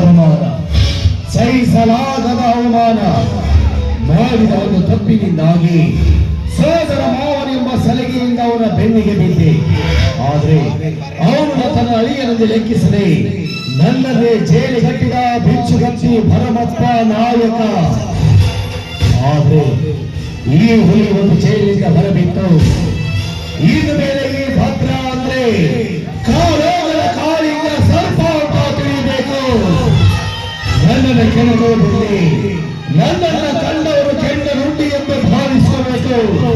ಅವಮಾನ. ಸಹಿಸಲಾಗದ ಅವಮಾನ. ಮಾಡಿದ ಒಂದು ತಪ್ಪಿನಿಂದಾಗಿ ಸೋದರ ಮಾವನೆಂಬ ಸಲಗೆಯಿಂದ ಅವನ ಬೆನ್ನಿಗೆ ಬಿದ್ದೆ. ಆದ್ರೆ ಅವನು ತನ್ನ ಅಳಿಯನಂದು ಲೆಕ್ಕಿಸದೆ ನನ್ನನ್ನೇ ಜೈಲಿಗಟ್ಟಿದ ಬಿಚ್ಚುಗತ್ತಿ ಭರಮಪ್ಪ ನಾಯಕ. ಆದರೆ ಈ ಹುಲಿ ಒಂದು ಜೈಲಿನಿಂದ ಹೊರಬಿತ್ತು. ಈಗ ಮೇಲೆ ಈ ಭದ್ರ ಅಂದ್ರೆ ಕಾಲೋಗದ ನನ್ನನ್ನು ಕೆಣಕೋದಿಲ್ಲಿ ನನ್ನನ್ನ ಕಂಡವರು ಕೆಂಡ ರುಂಡಿ ಎಂದು ಭಾವಿಸಬೇಕು.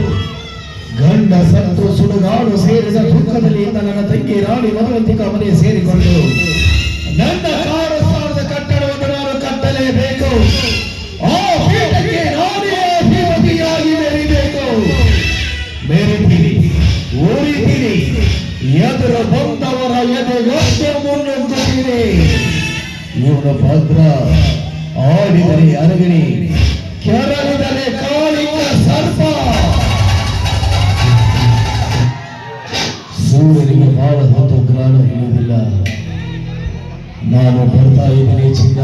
ಗಂಡ ಸತ್ತು ಸುಡುಗಾಡು ಸೇರಿದ ದುಃಖದಲ್ಲಿ ನನ್ನ ತಂಗಿ ರಾಣಿ ಮಧುವಂತಿಕ ಮನೆ ಸೇರಿಕೊಂಡು ನನ್ನ ಕಾರು ಸ್ಥಾನದ ಕಟ್ಟಡವನ್ನು ನಾನು ಕಟ್ಟಲೇಬೇಕು. ಎದುರು ಬಂದವರ ಮುನ್ನುಗ್ಗುತ್ತೀನಿ ಇವನು ಪಾತ್ರ ಆಡಿದರೆ ಅರಗಿಣಿ ಕೆರಳಿದರೆ ಕಾಳಿಯ ಸರ್ಪ. ಸೂರ್ಯನಿಗೆ ಬಹಳ ಹೊತ್ತು ಗ್ರಹಣ ಹಿಡಿಯುವುದಿಲ್ಲ ನಾನು ಬರ್ತಾ ಇದ್ದೀನಿ ಚಿನ್ನ.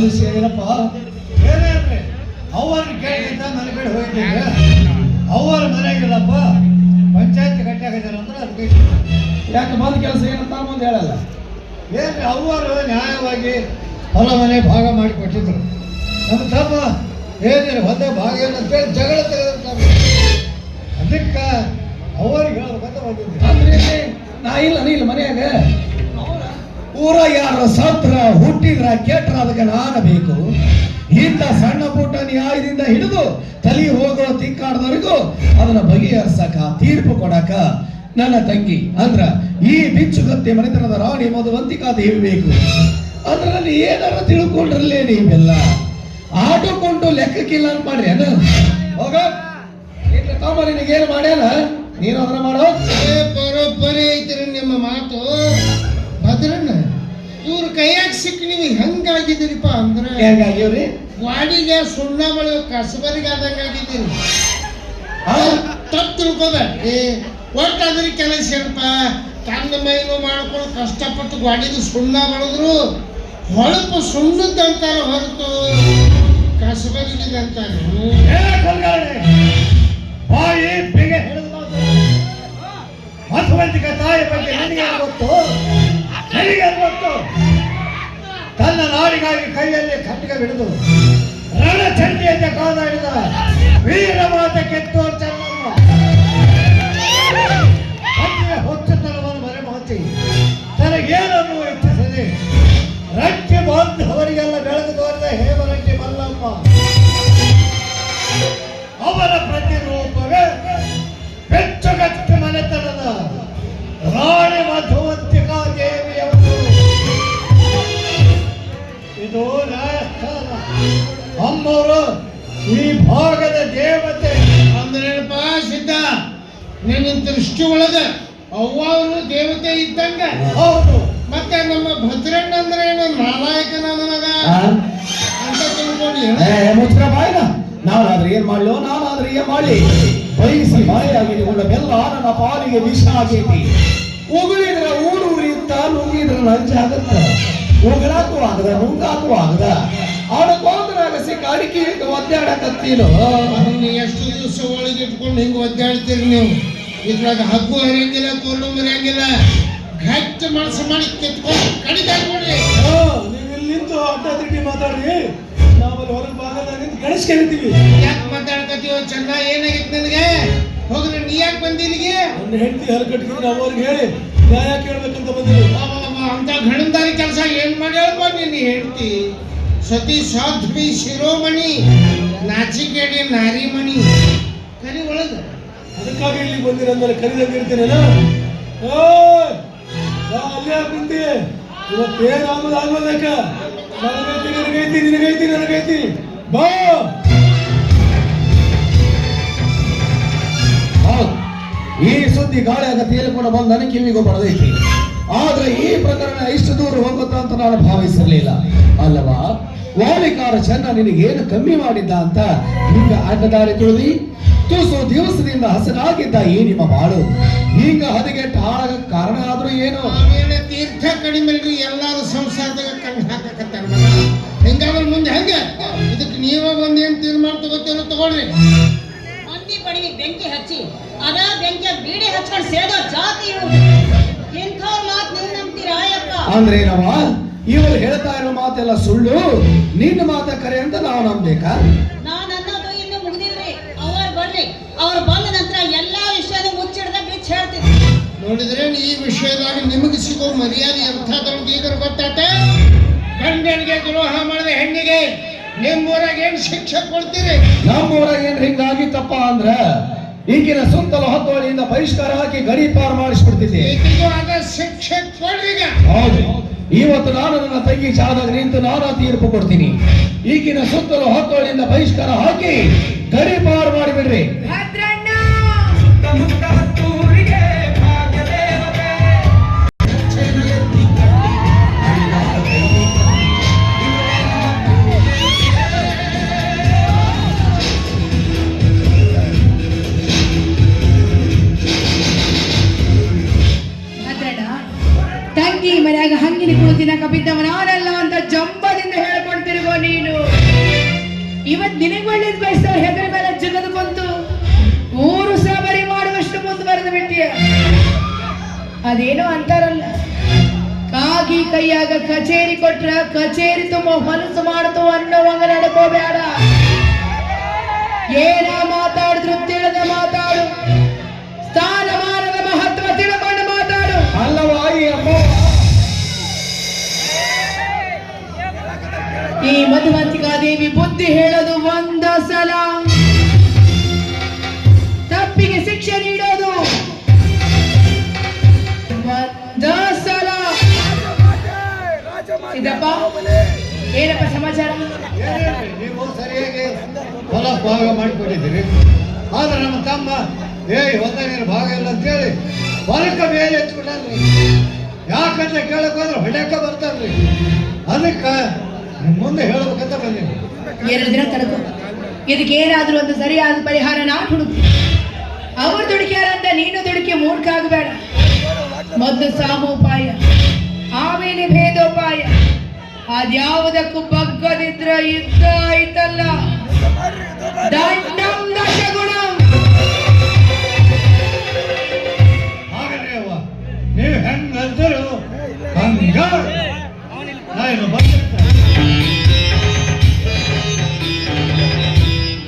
ಬಂದು ಏನಪ್ಪ ಏನೇನ್ರಿ ಅವ್ರನ್ನ ಕೇಳಿದ್ದ ನನ್ನ ಕಡೆ ಹೋಗಿದ್ದೇವೆ ಅವ್ರ ಮನೆಗಿಲ್ಲಪ್ಪ ಪಂಚಾಯತ್ ಕಟ್ಟಾಗಿದ್ದಾರೆ ಅಂದ್ರೆ ಅದಕ್ಕೆ ಯಾಕೆ ಬಂದ ಕೆಲಸ ಏನಂತ ಮುಂದೆ ಹೇಳಲ್ಲ. ಏನ್ರಿ ಅವರು ನ್ಯಾಯವಾಗಿ ಹೊಲ ಮನೆ ಭಾಗ ಮಾಡಿ ಕೊಟ್ಟಿದ್ರು ನಮ್ಮ ತಮ್ಮ ಏನಿಲ್ಲ ಹೊಲ ಭಾಗ ಏನಂತೇಳಿ ಜಗಳ ತೆಗೆದ್ರು ಅದಕ್ಕೆ ಅವ್ರಿಗೆ ಹೇಳ್ಬೇಕಂತ ಬಂದಿದ್ದೆ ಅಂದ್ರೆ ನಾ ಇಲ್ಲ ನೀ ಇಲ್ಲ ಮನ್ಯಾಗ. ಊರ ಯಾರ ಸತ್ರ ಹುಟ್ಟಿದ್ರ ಕೆಟ್ರ ಅದಕ್ಕೆ ನಾನು ಬೇಕು ಇಂಥ ಸಣ್ಣ ಪುಟ್ಟ ನ್ಯಾಯದಿಂದ ಹಿಡಿದು ತಲಿ ಹೋಗೋ ತಿಕ್ಕಾಡ್ದವರಿಗೂ ಅದನ್ನ ಬಗೆಹರಿಸಕ, ತೀರ್ಪು ಕೊಡಕ ನನ್ನ ತಂಗಿ. ಅಂದ್ರ ಈ ಬಿಚ್ಚುಗತ್ತೆ ಮನೆತನದ ರಾಣಿ ಮಧುವಂತಿಕಾ ದೇವಿ ಬೇಕು ಅದರಲ್ಲಿ ಏನಾರ ತಿಳ್ಕೊಂಡ್ರಲ್ಲೇ ನೀವೆಲ್ಲ. ಆಟಕೊಂಡು ಲೆಕ್ಕಕ್ಕಿಲ್ಲ ಅಂತ ಮಾಡ್ರಿ ಅದ ಹೋಗ. ತಮ್ಮ ನಿನಗೇನು ಮಾಡ್ಯಾನ? ನೀನು ಅದನ್ನ ಮಾಡೋ? ಪರೋಪರಿ ಐತ್ರಿ ನಿಮ್ಮ ಮಾತು. ಭದ್ರಣ್ಣ ಇವ್ರ ಕೈಯಾಗ ಸಿಕ್ಕಿ ನೀವು ಹೆಂಗಾಗಿದ್ದೀರಿಪ್ಪ ಅಂದ್ರೆ ಹೆಂಗಾಗ್ಯವ್ರಿ ವಾಡಿಗೆ ಸುಣ್ಣ ಬಳಿಯೋ ಕಸಬರಿಗೆ ಆದಂಗೆ ಆಗಿದ್ದೀರಿ ತಪ್ಪು ತಿಳ್ಕೊಬೇಡ್ರಿ ಒಟ್ಟು ಅದ್ರ ಕೆಲಸ ಏನಪ್ಪ? ತನ್ನ ಮೈನು ಮಾಡ್ಕೊಂಡು ಕಷ್ಟಪಟ್ಟು ಗಾಡಿದು ಸುಣ್ಣ ಬಳಿದ್ರು ಹೊಳಪು ಸುಣ್ಣದ್ದಂತಾರ ಹೊರತು ಕಸಬರಿಗೆ ಅಂತಾರೆ ಏ ಕೊಲ್ಗಾಡೆ ಬಾಯಿ ಬಿಗೆ ಹಿಡಿದು ಮಾತು. ಮಧುವಂತಿಕ ತಾಯಿ ಬಗ್ಗೆ ತನ್ನ ನಾಡಿಗಾಗಿ ಕೈಯಲ್ಲಿ ಖಡ್ಗ ಹಿಡಿದು ರಣಚಂಡಿಯಂತೆ ಕಾದ ಹಿಡಿದ ವೀರಮಾತ ಕೆತ್ತೋರ್ ಚೆನ್ನಮ್ಮ ಹತ್ತಿರ ಹೊಚ್ಚತನವನ್ನು ಮರೆಮಾಚಿ, ತನಗೇನನ್ನು ಇಚ್ಛಿಸದೆ ರಟ್ಟಿ ಬಾಂಧವರಿಗೆಲ್ಲ ಬೆಳೆದು ತೋರಿದ ಹೇಮರಟ್ಟಿ ಮಲ್ಲಮ್ಮ. ಅವರ ಪ್ರತಿರೂಪವೇ ಬೆಚ್ಚಗಟ್ಟಿ ಮನೆತನದ ರಾಣಿ ಮಧುವಂತಿಕಾ ದೇವಿಯವರು ಇದು ನ್ಯಾಯಸ್ಥಾನ ಅಮ್ಮವರು ಈ ಭಾಗದ ದೇವತೆ. ಅಂದ್ರೇನಪ್ಪ ಸಿದ್ಧ? ನಿನ್ನ ದೃಷ್ಟಿ ಒಳಗ ಅವ್ವಾರು ದೇವತೆ ಇದ್ದಂಗ. ಹೌದು. ಮತ್ತೆ ನಮ್ಮ ಭದ್ರಣ್ಣ ಅಂದ್ರೆ ಏನು? ನಾಲಾಯಕನ ನನಗ ಅಂತ ತಿಳ್ಕೊಂಡು ಮುಚ್ಚಿರ ಬಾಯಿನ. ನಾನಾದ್ರೆ ಏನ್ ಮಾಡ್ಲೋ? ನಾನಾದ್ರೆ ಏನ್ ಮಾಡಿ ಬಯಸಿ ಬಾಯಾಗಿ ನಿಗೊಂಡ ಬೆಲ್ಲ ನನ್ನ ಪಾಲಿಗೆ ವಿಷ ಆಗೈತಿ. ಉಗುಳಿದ್ರ ಊರು ಉರಿಯುತ್ತ ನುಗ್ಗಿದ್ರ ನಂಜ ಆಗತ್ತ ಉಗುಳಾಕು ಆಗದ ನುಂಗಾಕು ಆಗದ ಅವನ ಕೋಂದ್ರಾಗ ಸಿಕ್ಕ ಅಡಿಕೆ ಹಿಡಿದು ಒದ್ದಾಡಕತ್ತೀನೋ? ಅದನ್ನ ಎಷ್ಟು ದಿವಸ ಒಳಗೆ ಇಟ್ಕೊಂಡು ಹಿಂಗ ಒದ್ದಾಡ್ತೀರಿ ನೀವು? ಇದ್ರಾಗ ಹಗ್ಗು ಹರಿಯಂಗಿಲ್ಲ ಕೋಲು ಮರಿಯಂಗಿಲ್ಲ ಗಟ್ಟಿ ಮನಸ್ಸು ಮಾಡಿ ಕಿತ್ಕೊಂಡು ಕಡಿದಾಗಿ ನೋಡ್ರಿ ನೀವು ಇಲ್ಲಿ ನಿಂತು ಅಡ್ಡ ತಿಂಡಿ ಮಾತಾಡಿ ನಾವಲ್ಲಿ ಹೊರಗೆ ಭಾಗದಾಗ ನಿಂತು ಗೆಣಸ್ಕೊಂಡಿದ್ದೀವಿ ಯಾಕೆ ಮಾತಾಡ್ಕತ್ತೀವ ಚಂದ ಏನಾಗಿತ್ತು ನಿನಗೆ? ಹೋಗ್ರಿ ನೀ ಯಾಕೆ ಬಂದಿ ಇಲ್ಲಿಗೆ? ನನ್ನ ಹೆಂಡತಿ ಹರಕಟ್ಟಿದ್ರೆ ನಾವು ಅವ್ರಿಗೆ ಹೇಳಿ. ನ್ಯಾಯ ಕೇಳ್ಬೇಕಂತ ಬಂದಿಲ್ಲ ಅಂತ ಗಣಂದಾರಿ ಕೆಲಸ. ಏನ್ ಮಾಡ್ಯಾಳಪ್ಪ ನೀನು ಹೇಳ್ತಿ ಸತಿ ಸಾಧ್ವಿ ಶಿರೋಮಣಿ, ನಾಚಿಕೆಡಿ ನಾರಿಮಣಿ. ಕರಿ ಒಳಗ. ಅದಕ್ಕಾಗಿ ಇಲ್ಲಿ ಬಂದಿರಂದ್ರೆ ಅಂದ್ರೆ ಓ ಅಲ್ಲೇ ಕುಂತಿ. ಇವತ್ತೇನು ಆಗೋದು ಆಗೋದಕ್ಕ ನನಗೈತಿ ನಿನಗೈತಿ ನಿನಗೈತಿ ನನಗೈತಿ ಬಾ! ಈ ಸುದ್ದಿ ಗಾಳಿಯಾಗ ತೇಲಿಕೊಂಡು ಬಂದು ನನಗೆ ಕಿವಿಗೂ ಬಡದೈತಿ ಆದ್ರೆ ಈ ಪ್ರಕರಣ ಇಷ್ಟು ದೂರ ಹೋಗುತ್ತ ಅಂತ ನಾನು ಭಾವಿಸಿರ್ಲಿಲ್ಲ. ಅಲ್ಲವಾ? ವಾಲಿಕಾರ ಚೆನ್ನ ನಿನಗೇನು ಕಮ್ಮಿ ಮಾಡಿದ್ದ ಅಂತ ಹಿಂಗ ಅಡ್ಡದಾರಿ ತುಳಿದಿ? ತುಸು ದಿವಸದಿಂದ ಹಸನಾಗಿದ್ದ ಈ ನಿಮ್ಮ ಬಾಳು. ಈಗ ಹದಗೆಟ್ಟ ಹಾಳಾಗ ಕಾರಣ ಆದ್ರೂ ಏನು? ತೀರ್ಥ ಕಡಿಮೆ ಎಲ್ಲಾರು ಸಂಸಾರದಾಗ ಕಣ್ಣು ಹಾಕಕತ್ತಾರ ಮಗ. ಹೆಂಗಾದ್ರೆ ಮುಂದೆ ಹೆಂಗ. ಇದಕ್ಕೆ ನೀವೇ ಒಂದೇನು ತೀರ್ಮಾನ ತಗೋತೀರೋ ತಗೊಳ್ರಿ. ಮಂದಿ ಬಡಿಗೆ ಬೆಂಕಿ ಹಚ್ಚಿ ಅದ ಬೆಂಕಿ ಬೀಡಿ ಹಚ್ಕೊಂಡು ಸೇದೋ ಜಾತಿ ಅಂದ್ರೆ ಏನವ ಇವರು ಹೇಳ್ತಾ ಇರೋ ಮಾತೆಲ್ಲ ಸುಳ್ಳು. ನಿನ್ನ ಮಾತ ಕರೆ ಅಂತ ನಾವು ನಂಬೇಕಾ ನಾನು ಅನ್ನೋದು ಇನ್ನು ಮುಗ್ದಿಲ್ರಿ. ಅವ್ರು ಬರ್ರಿ. ಅವ್ರು ಬಂದ ನಂತರ ಎಲ್ಲಾ ವಿಷಯದ ಮುಚ್ಚಿಡ್ದ ಬಿಚ್ಚ ಹೇಳ್ತೀನಿ. ನೋಡಿದ್ರೆ ಈ ವಿಷಯದಾಗ ನಿಮಗೆ ಸಿಗೋ ಮರ್ಯಾದೆ ಎಂಥ ಈಗ ಗೊತ್ತಾತೆ ಗಂಡನಿಗೆ ದ್ರೋಹ ಮಾಡಿದ ಹೆಣ್ಣಿಗೆ ನಿಮ್ಮೂರಾಗ ಏನ್ ಶಿಕ್ಷೆ ಕೊಡ್ತೀರಿ? ನಮ್ಮೂರಾಗ ಏನ್ ಹಿಂಗಾಗಿತ್ತಪ್ಪ ಅಂದ್ರ ಈಗಿನ ಸುತ್ತಲ ಹತ್ತೋಳಿಯಿಂದ ಬಹಿಷ್ಕಾರ ಹಾಕಿ ಗಡಿ ಪಾರು ಮಾಡಿಸ್ಬಿಡ್ತಿದ್ದೆ. ಶಿಕ್ಷೆ ಹೌದು. ಇವತ್ತು ನಾನು ನನ್ನ ತಂಗಿ ಚಾದಾಗ ನಿಂತು ನಾನು ತೀರ್ಪು ಕೊಡ್ತೀನಿ. ಈಗಿನ ಸುತ್ತಲೂ ಹತ್ತೋಳಿಯಿಂದ ಬಹಿಷ್ಕಾರ ಹಾಕಿ ಗಡಿ ಪಾರು ಮಾಡಿಬಿಡ್ರಿ. ಕಪಿದ್ದವ ನಾನಲ್ಲ ಅಂತ ಜಂಬದಿಂದ ಹೇಳ್ಕೊಡ್ತಿರುಗೋ ನೀನು? ಇವತ್ ನಿನಗ್ ಒಳ್ಳೇದ್ ಹೆಗರ ಹೆಗಲ ಮೇಲೆ ಜಗದ ಬಂತು ಮೂರು ಸಬರಿ ಮಾಡುವಷ್ಟು ಮುಂದುವರೆದು ಬಿಟ್ಟಿಯ? ಅದೇನೋ ಅಂತಾರಲ್ಲ. ಕಾಗಿ ಕೈಯಾಗ ಕಚೇರಿ ಕೊಟ್ರ ಕಚೇರಿ ತುಂಬ ಹೊಲಸು ಮಾಡ್ತು ಅನ್ನೋವಂಗ ನಡ್ಕೋಬೇಡ. ಏನ ಮಾತಾಡಿದ್ರು ತಿಳಿದ ಮಾತಾಡು. ಇದಪ್ಪ ಏನಪ್ಪ ಸಮಾಚಾರ? ನೀವು ಸರಿಯಾಗಿ ಹೊಲ ಭಾಗ ಮಾಡಿಕೊಟ್ಟಿದ್ದೀರಿ ಆದ್ರೆ ನಮ್ಮ ತಮ್ಮ ಏಯ್ ಹೊಲ ನೀನು ಭಾಗ ಇಲ್ಲ ಅಂತೇಳಿ ಹೊಲಕ್ಕೆ ಮೇಲೆ ಎತ್ಬಿಟ್ಟಾರ್ರಿ ಯಾಕಂತ ಕೇಳಕ್ ಹೋದ್ರೆ ಹೊಡ್ಯಾಕ ಬರ್ತಾರ್ರಿ ಅದಕ್ಕೆ ಮುಂದೆ ಹೇಳ್ಬೇಕಂತ ಬಂದೀನಿ ಎರಡು ದಿನ ತಡಕು. ಇದಕ್ಕೆ ಏನಾದ್ರೂ ಒಂದು ಸರಿಯಾದ ಪರಿಹಾರ ನಾನು ಹುಡುಕಿ ಅವ್ರು ದುಡುಕ್ಯಾರಂತ ನೀನು ದುಡುಕಿ ಮೂರ್ಖ ಆಗಬೇಡ. ಮೊದಲು ಸಾಮೋಪಾಯ. ಆಮೇಲೆ ಭೇದೋಪಾಯ. ಅದ್ಯಾವುದಕ್ಕೂ ಬಗ್ಗದಿದ್ರ ಯುದ್ಧ ಆಯ್ತಲ್ಲ. ದಂಡಂ ದಶಗುಣಂ. ಹಾಗಲ್ರಿ ಅವ್ವ ನೀವು ಹೆಂಗ್ ಅಂದರು ಹಂಗ ನಾನು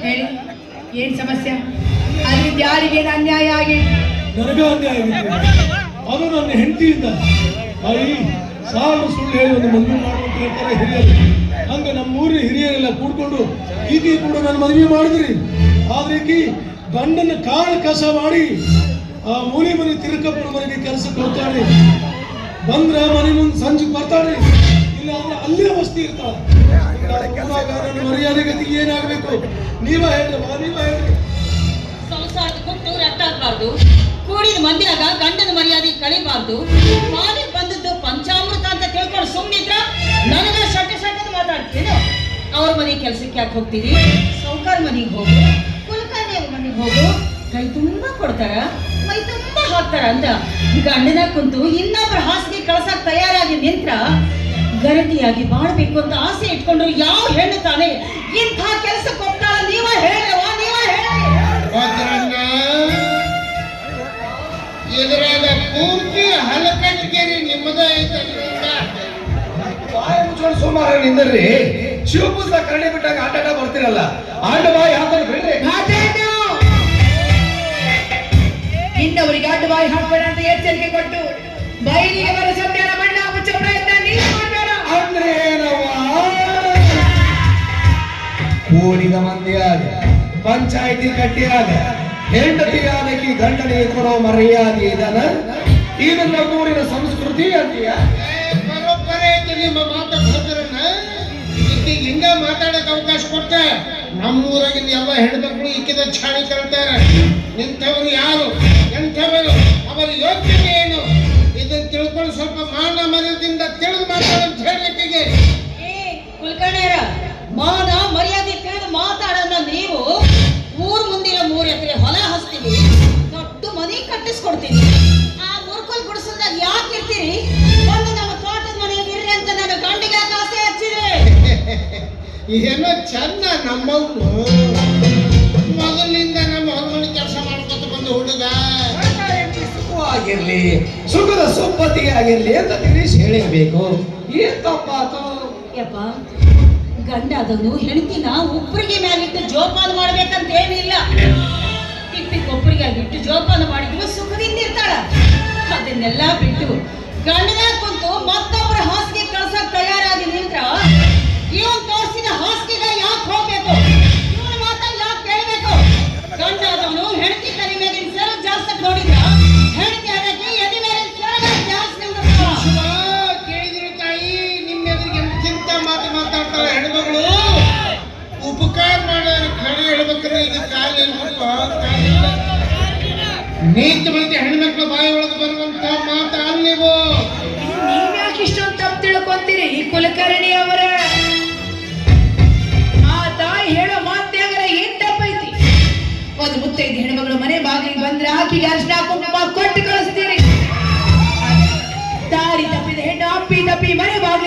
ಹೇಳಿ ಏನ್ ಸಮಸ್ಯೆ? ಅದ್ರಿಂದ ಯಾರಿಗೇನು ಅನ್ಯಾಯ ಆಗಿ? ನನಗೆ ಅನ್ಯಾಯ ಆಗಿತ್ತು ಅದು ನನ್ನ ಹೆಂಡತಿಯಿಂದ. ತಾಯಿ ಸಾವಿರ ಸುಳ್ಳು ಹೇಳಿ ಒಂದು ಮದುವೆ ಮಾಡುವಂತ ಹೇಳ್ತಾರೆ ಹಿರಿಯರು. ಹಂಗ ನಮ್ಮ ಊರಿನ ಹಿರಿಯರೆಲ್ಲ ಕೂಡ್ಕೊಂಡು, ಈಕೆ ಕೂಡ ನಾನು ಮದುವೆ ಮಾಡಿದ್ರಿ. ಆದ್ರೆ ಈಕಿ ಗಂಡನ ಕಾಳು ಕಸ ಮಾಡಿ ಆ ಮೂಲಿ ಮನೆ ತಿರುಕಪ್ಪನ ಮನೆಗೆ ಕೆಲಸಕ್ಕೆ ಹೋಗ್ತಾಳೆ. ಬಂದ್ರ ಮನೆ ಮುಂದೆ ಸಂಜೆ ಬರ್ತಾಳೆ. ಇಲ್ಲ ಅಂದ್ರೆ ಅಲ್ಲೇ ವಸ್ತಿ ಇರ್ತಾಳೆ. ಊರಾಗ ನನ್ನ ಮರ್ಯಾದೆ ಗತಿಗೆ ಏನಾಗಬೇಕು? ನೀವ ಹೇಳ್ರಮ್ಮ ನೀವ ಹೇಳ್ರಿ. ಕೆಲ್ಸಕ್ಕೆ ಯಾಕೆ ಹೋಗ್ತೀರಿ? ಸೌಕಾರ ಮನೆಗೆ ಹೋಗು ಕುಲಕರ್ಣಿ ಅವ್ರ ಮನೆಗೆ ಹೋಗು. ಕೈ ತುಂಬ ಕೊಡ್ತಾರ ಮೈ ತುಂಬ ಹಾಕ್ತಾರ ಅಂತ ಗಂಡನ ಕುಂತು ಇನ್ನೊಬ್ಬರ ಹಾಸಿಗೆ ಕಳ್ಸಕ್ ತಯಾರಾಗಿ ನಿಂತ್ರ ಗರಟಿಯಾಗಿ ಬಾಳ್ಬೇಕು ಅಂತ ಆಸೆ ಇಟ್ಕೊಂಡ್ರು ಯಾವ ಹೆಣ್ಣು ತಾನೇ? ಇಂಥ ಕೆಲ್ಸಕ್ಕೆ ಹೋಗ್ತಾಳ ನೀವ ಹೇಳವ ನೀವ ಇದ್ರಾಗ ಪೂರ್ತಿ ಹಲಕಟ್ಟಿಗೆರಿ ನಿಮ್ಮದ ಸುಮಾರು ನಿಂದರ್ರಿ ಶಿವಪುತ್ರ ಕರಡಿ ಬಿಟ್ಟಾಗ ಆಟಾಟ ಆಟ ಬರ್ತಿರಲ್ಲ. ಆಟ ಬಾಯಿ ಹಾಕೊಂಡು ಬಿಡ್ರಿ. ಇನ್ನವರಿಗೆ ಅಡ್ಡ ಬಾಯಿ ಹಾಕ್ಬೇಡ ಅಂತ ಎಚ್ಚರಿಕೆ ಕೊಟ್ಟು ಬೈಲಿಗೆ ಬರೋ ಸತ್ಯನ ಮಣ್ಣ ಮುಚ್ಚ ಪ್ರಯತ್ನ ನೀನು ಮಾಡಬೇಡ. ಅಂದ್ರೆ ಕೂಡಿದ ಮಂದಿಯಾದ ಪಂಚಾಯಿತಿ ಕಟ್ಟಿಯಾದ ಹೆಂಡತಿಯಾದಕ್ಕೆ ಗಂಡನಿಗೆ ಕೊಡೋ ಮರ್ಯಾದೆ ಇದನ್ನ ಇದು ನಮ್ಮೂರಿನ ಸಂಸ್ಕೃತಿ ಅಂತೀಯ? ನಿಮ್ಮ ಮಾತು ಈಕಿಗೆ ಹಿಂಗ ಮಾತಾಡಕ್ ಅವಕಾಶ ಕೊಟ್ಟ, ನಮ್ಮೂರಾಗಿನ ಎಲ್ಲ ಹೆಣ್ಮಕ್ಳು ಈಕಿದ ಛಾಣಿ ಕೇಳ್ತಾರೆ ನಿಂತವರು ಯಾರು? ಎಂಥವರು? ಅವರ ಯೋಚನೆ ಏನು? ಇದನ್ನ ತಿಳ್ಕೊಂಡು ಸ್ವಲ್ಪ ಮಾನ ಮರ್ಯಾದಿಂದ ತಿಳಿದು ಮಾತಾಡಂತ ಹೇಳಲಿಕ್ಕೆ ಕುಲಕರ್ಣಿಯರ, ಮಾನ ಮರ್ಯಾದೆ ತಿಳಿದು ಮಾತಾಡೋಣ ನೀವು ಊರ್ ಮುಂದಿನ ಮೂರ್ ಎಕರೆ ಹೊಲ ಹಸ್ತೀವಿ ದೊಡ್ಡ ಮನೆ ಕಟ್ಟಿಸ್ಕೊಡ್ತೀನಿ ಏನೋ ಚಂದ ನಮ್ಮವನು. ಮೊದಲಿನಿಂದ ನಮ್ಮ ಹೊಲಗಳ ಕೆಲಸ ಮಾಡ್ಕೊತ ಬಂದು ಹುಡುಗ. ಆಗಿರ್ಲಿ ಸುಖದ ಸುಪ್ಪತ್ತಿಗೆ ಆಗಿರ್ಲಿ ಅಂತ ತಿಳಿಸಿ ಹೇಳಿರ್ಬೇಕು. ಏನ್ ತಪ್ಪಾತು ಯಪ್ಪ ಗಂಡ ಅದನ್ನು ಹೆಂಡತಿನ ಒಬ್ಬರಿಗೆ ಮ್ಯಾಲಿಟ್ಟು ಜೋಪಾನ ಮಾಡ್ಬೇಕಂತ ಏನಿಲ್ಲ ಇಟ್ಟಿಗೊಬ್ಬರಿಗೆ ಆಗಿಟ್ಟು ಜೋಪಾನ ಮಾಡಿದ್ರು ಸುಖದಿಂದ ಇರ್ತಾಳ. ಅದನ್ನೆಲ್ಲ ಬಿಟ್ಟು ಗಂಡನ ಕುಂತು ಮತ್ತೊಬ್ಬರ ಹಾಸಿಗೆ ಕಳ್ಸಕ್ ತಯಾರಾಗಿ ನಿಂತ್ರ ಇವನ್ ತೋರಿಸಿದ ಹಾಸಿಗೆಗ ಯಾಕೆ ಹೋಗ್ಬೇಕು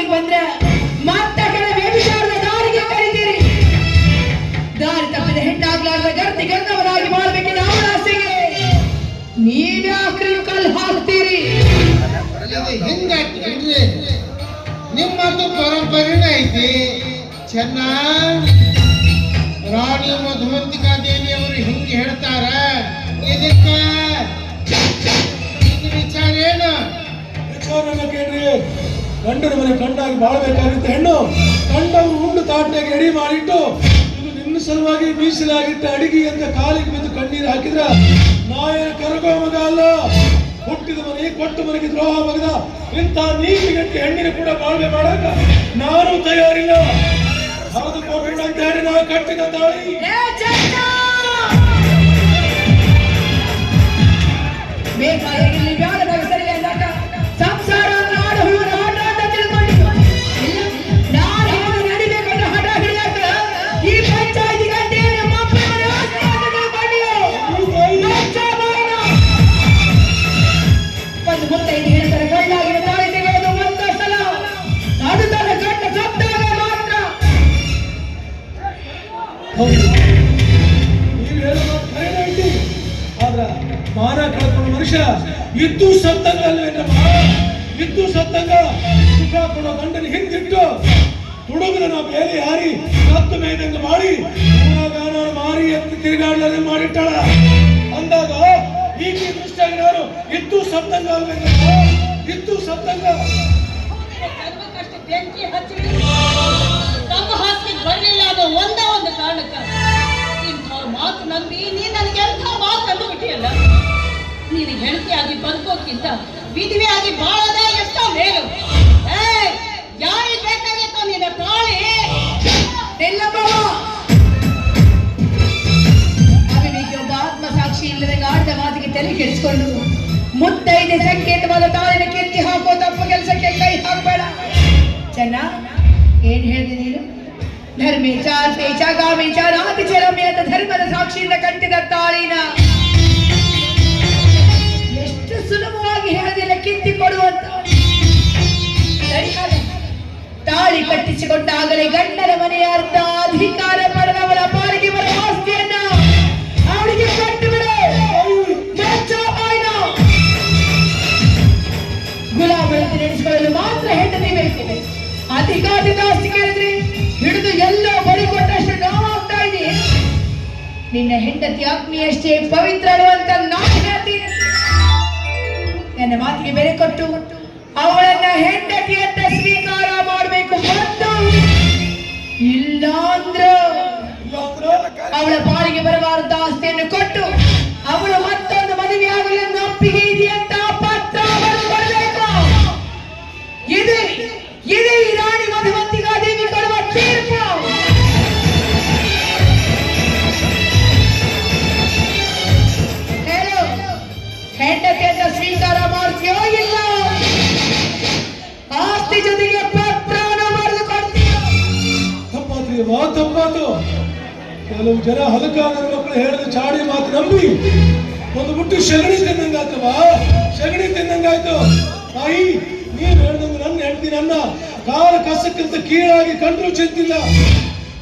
ಮನೆ ಬಾಗಿಲಿಗೆ ಬಂದ್ರೆ ಮತ್ತೆ ಕಡೆ ವ್ಯಭಿಚಾರದ ದಾರಿಗೆ ಕರಿತೀರಿ ದಾರಿ ತಪ್ಪಿದ ಹೆಣ್ಣಾಗ್ಲಾರ್ದ ಗರ್ತಿ ಗಂಗವರಾಗಿ ಮಾಡ್ಬೇಕಿನ ಅವಳ ಆಸೆಗೆ ನೀವ್ಯಾಕ್ರಿ ಕಲ್ಲು ಹಾಕ್ತೀರಿ. ಇದು ನಿಮ್ಮದು ಪರಂಪರೆನೇ ಐತಿ. ಚೆನ್ನ ರಾಣಿ ಮಧುವಂತಿಕಾ ದೇವಿ ಅವರು ಹಿಂಗೆ ಹೇಳ್ತಾರ. ಇದಕ್ಕ ಇದು ವಿಚಾರ ಏನು? ವಿಚಾರ ಕೇಳ್ರಿ ಗಂಡನ ಮನೆ ಕಂಡಾಗಿ ಬಾಳಬೇಕಾಗಿತ್ತು. ಹೆಣ್ಣು ಕಂಡವು ಉಂಡು ತಾಟ್ನಾಗ ರೆಡಿ ಮಾಡಿಟ್ಟು ಇದು ನಿನ್ನ ಸಲುವಾಗಿ ಮೀಸಲಾಗಿಟ್ಟ ಅಡಿಗೆ ಅಂತ ಕಾಲಿಗೆ ಬಿದ್ದು ಕಣ್ಣೀರು ಹಾಕಿದ್ರ ನಾಯನ ಕರಗೋ ಮಗ ಅಲ್ಲ. ಹುಟ್ಟಿದ ಮನೆ ಕೊಟ್ಟು ಮನೆಗೆ ದ್ರೋಹ ಮಗದ ಇಂಥ ನೀತಿಗಟ್ಟಿ ಹೆಣ್ಣಿನ ಕೂಡ ಬಾಳ್ವೆ ಮಾಡಕ ನಾನು ತಯಾರಿಲ್ಲ. ಹೌದು ಕೊಟ್ಟು ನಾವು ಕಟ್ಟಿದ ತಾಳಿ! ಬೇಕಾಗಿರಲಿ ಬ್ಯಾಡದಾಗ ಇದ್ದು ಸತ್ತಂಗ ಅಲ್ವೇನಮ್ಮ ಇದ್ದು ಸತ್ತಂಗ ಬೆಂಕಿ ಹಚ್ಚಿ ತಮ್ಮ ಹಾಸಿಗೆ ಬರಲಿಲ್ಲ ಅನ್ನೋ ಒಂದ ಒಂದು ಕಾರಣಕ್ಕ ಇಂಥವ್ರ ಮಾತು ನಂಬಿ ನೀ ನನಗೆ ಎಂಥ ಮಾತು ಅಂದುಬಿಟ್ಟಿಯಲ್ಲ ನೀನು ಹೆಂಡತಿಯಾಗಿ ಬದುಕೋಕ್ಕಿಂತ ವಿಧವೆಯಾಗಿ ಬಾಳೋದೇ ಎಷ್ಟೋ ಮೇಲು. ಏ ಯಾರಿಗೆ ಬೇಕಾಗಿತ್ತು ನಿನ್ನ ತಾಳಿ? ನಿಲ್ಲಬ್ಬವ ತಲೆ ಕೆಡಿಸ್ಕೊಂಡು ಮುತ್ತೈದೆ ಸಂಕೇತವಾದ ತಾಳಿನ ಕೆತ್ತಿ ಹಾಕೋ ತಪ್ಪು ಕೆಲಸಕ್ಕೆ ಕೈ ಹಾಕಬೇಡ. ಚೆನ್ನ, ಏನ್ ಹೇಳಿದೆ ನೀನು? ಧರ್ಮೇಚ ಅಲ್ಪೇಚ ಗಾಮೇಚ ನಾತಿ ಚರಮೆ ಅಂತ ಧರ್ಮದ ಸಾಕ್ಷಿಯಿಂದ ಕಟ್ಟಿದ ತಾಳಿನ. ಎಷ್ಟು ಸುಲಭವಾಗಿ ಹೇಳದಿಲ್ಲ, ಕಿತ್ತಿ ಕೊಡುವಂತ. ತಾಳಿ ಕಟ್ಟಿಸಿಕೊಂಡಾಗಲೇ ಗಂಡನ ಮನೆಯ ಅರ್ಥ ಅಧಿಕಾರ ಪಡೆದವರ ಪಾಲಿಗೆ ಬರುವ ನಡೆಸಿಕೊಳ್ಳಲು ಮಾತ್ರ ಹೆಂಡತಿ ಬೇಕು ಅಧಿಕಾಧಿಕ ಆಸ್ತಿ ಕೇಳಿದ್ರೆ ಹಿಡಿದು ಎಲ್ಲ ಬಳಿ ಕೊಟ್ಟಷ್ಟು ನೋವಾಗ್ತಾ ಇದೆ. ನಿನ್ನ ಹೆಂಡತಿ ಆತ್ಮೀಯಷ್ಟೇ ಪವಿತ್ರಳು ಅಂತ ನಾನು ಹೇಳ್ತೀನಿ. ನನ್ನ ಮಾತಿಗೆ ಬೆಲೆ ಕೊಟ್ಟು ಅವಳನ್ನ ಹೆಂಡತಿ ಅಂತ ಸ್ವೀಕಾರ ಮಾಡಬೇಕು ಮತ್ತು ಇಲ್ಲ ಅಂದ್ರೆ ಅವಳ ಪಾಲಿಗೆ ಬರಬಾರದ ಆಸ್ತಿಯನ್ನು ಕೊಟ್ಟು ಅವಳು ಮತ್ತೊಂದು ಮದುವೆ ಆಗಲು ಒಪ್ಪಿಗೆ ಇದೆಯಂತ ಇದು ಈ ರಾಣಿ ಮಧುವಂತಿಗಾ ದೇವಿ ಕೊಡುವ ತೀರ್ಪು. ಹೇಳು, ಹೆಂಡತಿ ಅಂತ ಸ್ವೀಕಾರ ಮಾಡ್ತೀಯೋ ಇಲ್ಲ? ಆಸ್ತಿ ಜೊತೆಗೆ ಪತ್ರವನ್ನು ಬರೆದು ಕೊಡ್ತೀಯೋ ತಪ್ಪಾತ್ರಿ ವಾ ತಪ್ಪಾತು. ಕೆಲವು ಜನ ಹಲಕ ನನ್ನ ಮಕ್ಕಳು ಹೇಳಿದ ಚಾಡಿ ಮಾತು ನಂಬಿ ಒಂದು ಬಿಟ್ಟು ಸಗಣಿ ತಿನ್ನಂಗಾತವಾ ಸಗಣಿ ತಿನ್ನಂಗಾಯ್ತು. ತಾಯಿ ನೀನ್ ಹೇಳಿದಂಗೆ ನನ್ನ ಹೆಂಡತಿ ನನ್ನ ಕಾಲ ಕಸಕ್ಕಿಂತ ಕೀಳಾಗಿ ಕಂಡ್ರು ಚಿಂತಿಲ್ಲ.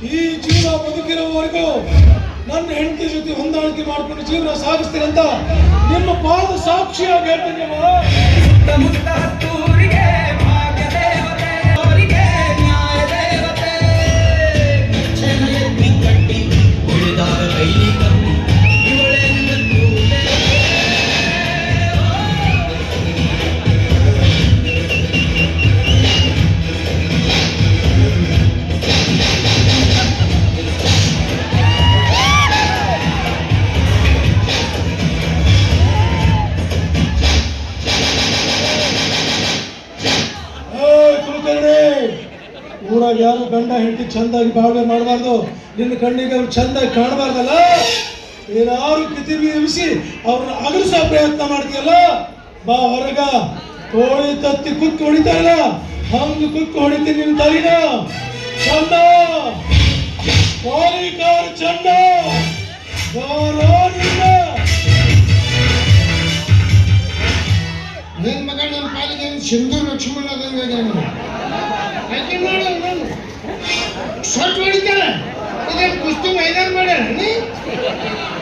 ಈ ಜೀವ ಬದುಕಿರೋವರೆಗೂ ನನ್ನ ಹೆಂಡತಿ ಜೊತೆ ಹೊಂದಾಣಿಕೆ ಮಾಡ್ಕೊಂಡು ಜೀವನ ಸಾಗಿಸ್ತೀರಂತ ನಿಮ್ಮ ಪಾದ ಸಾಕ್ಷಿಯಾಗಿ ಹೇಳ್ತೀನಿ ಯಾರು ಗಂಡ ಹೆಂಡತಿ ಚಂದಾಗಿ ಬಾಳ್ವೆ ಮಾಡಬಾರ್ದು. ನಿನ್ನ ಕಣ್ಣಿಗೆ ಅವ್ರು ಚಂದಾಗಿ ಕಾಣಬಾರ್ದಲ್ಲ? ಏನಾರು ಕಿತಿರ್ವಿ ಎಬ್ಬಿಸಿ ಅವ್ರನ್ನ ಅಗಲಿಸೋ ಪ್ರಯತ್ನ ಮಾಡ್ತೀಯಲ್ಲ? ಬಾ ಹೊರಗ. ಕೋಳಿ ತತ್ತಿ ಕುತ್ತು ಹೊಡಿತಾ ಇಲ್ಲ ಹಂಗ ಕುತ್ತು ಹೊಡಿತೀನಿ ನಿನ್ನ ತಲಿನ. ಚಂದ. ಕೋಳಿ ಚಂದ. ನಿನ್ನ. ನಿನ್ ಮಗ ನಮ್ಮ ಪಾಲಿಗೆ ಸಿಂಧು ಲಕ್ಷ್ಮಣ ಅದಂಗ ಸ್ವಲ್ಪ ಹೊಡಿತಾರ. ಇದೇನು ಕುಸ್ತಿ ಮೈದಾನ ಮಾಡ್ಯಾರ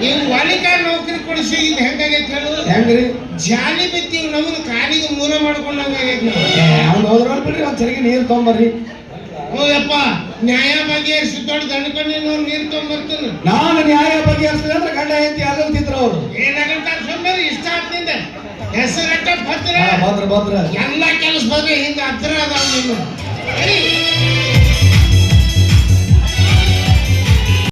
ನೀವು ವಾಲಿಕ ನೌಕರಿ ಕೊಡಿಸಿ ಇದು ಹೆಂಗಾಗೈತೆ ಹೇಳು? ಹೆಂಗ್ರಿ? ಜಾಲಿ ಬಿತ್ತಿ ನಮ್ಮದು ಕಾಲಿಗೆ ಮೂಲ ಮಾಡ್ಕೊಂಡಂಗಾಗೈತೆ ನಾವು ಅವ್ನು ಹೋದ್ರ ಬಿಡ್ರಿ ಒಂದ್ ಸರಿಗೆ ನೀರ್ ತೊಗೊಂಬರ್ರಿ. ಹೌದಪ್ಪ ನ್ಯಾಯ ಬಗೆಹರಿಸಿ ದೊಡ್ಡ ದಣಕೊಂಡು ನೀರು ತೊಗೊಂಬರ್ತೀನಿ. ನಾನು ನ್ಯಾಯ ಬಗೆಹರಿಸಿದ್ರೆ ಅಂದ್ರೆ ಗಂಡ ಹೆಂಡತಿ ಅಲ್ಲಂತಿದ್ರು ಅವ್ರು? ಏನಾಗಂತ ಸುಮ್ಮನೆ ಇಷ್ಟ ಆಗ್ತಿಂದ ಹೆಸರಟ್ಟ ಭದ್ರ. ಭದ್ರ ಭದ್ರ. ಎಲ್ಲ ಕೆಲಸ ಬಂದ್ರೆ ಹಿಂದೆ ಹತ್ರ ಅದಾವ ನೀನು.